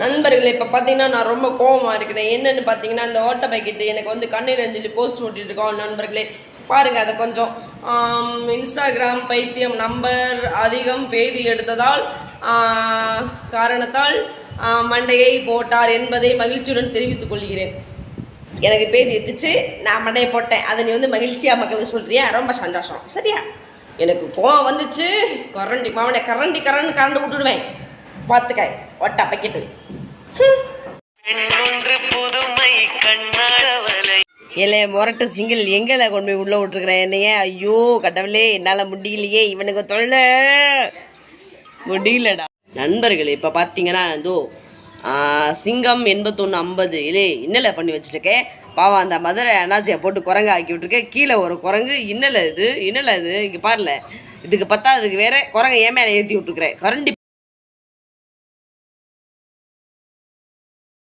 நண்பர்களே இப்போ பார்த்தீங்கன்னா நான் ரொம்ப கோபமாக இருக்கிறேன். என்னன்னு பார்த்தீங்கன்னா இந்த ஓட்ட பைக்கிட்டு எனக்கு வந்து கண்ணீர் அஞ்சலி போஸ்ட் ஓட்டிட்டு இருக்கோம் நண்பர்களே. பாருங்கள் அதை கொஞ்சம். இன்ஸ்டாகிராம் பைத்தியம் நம்பர் அதிகம் பேதி எடுத்ததால் காரணத்தால் மண்டையை போட்டார் என்பதை மகிழ்ச்சியுடன் தெரிவித்துக் கொள்கிறேன். எனக்கு பேதி எடுத்துச்சு நான் மண்டையை போட்டேன். அதை நீ வந்து மகிழ்ச்சியாக மக்களுக்கு சொல்கிறியா ரொம்ப சந்தோஷம். சரியா? எனக்கு கோவம் வந்துச்சு. கரண்டி மாவனை கரண்டி கரண்ட் கரண்டு விட்டுடுவேன். பார்த்துக்க ஒட்டா பக்கெட்டு இல்லை முரட்டு சிங்கிள் எங்களை கொண்டு போய் உள்ள விட்டுருக்குறேன் என்னையே? ஐயோ கடவுளே என்னால் முடியலையே இவனுக்கு தொல்லை முடியலடா. நண்பர்கள் இப்போ பார்த்தீங்கன்னா இதோ சிங்கம் எண்பத்தொன்று ஐம்பது. இல்லை இன்னலை பண்ணி வச்சுருக்கேன் பாவம் அந்த மதுரை அண்ணாச்சியை போட்டு குரங்கு ஆக்கி விட்டுருக்கேன் கீழே ஒரு குரங்கு இன்னலை இது இன்னலை இது. இங்கே பாருல இதுக்கு பத்தா அதுக்கு வேற குரங்கை ஏன் மேலே ஏற்றி விட்டுருக்குறேன். கரண்டி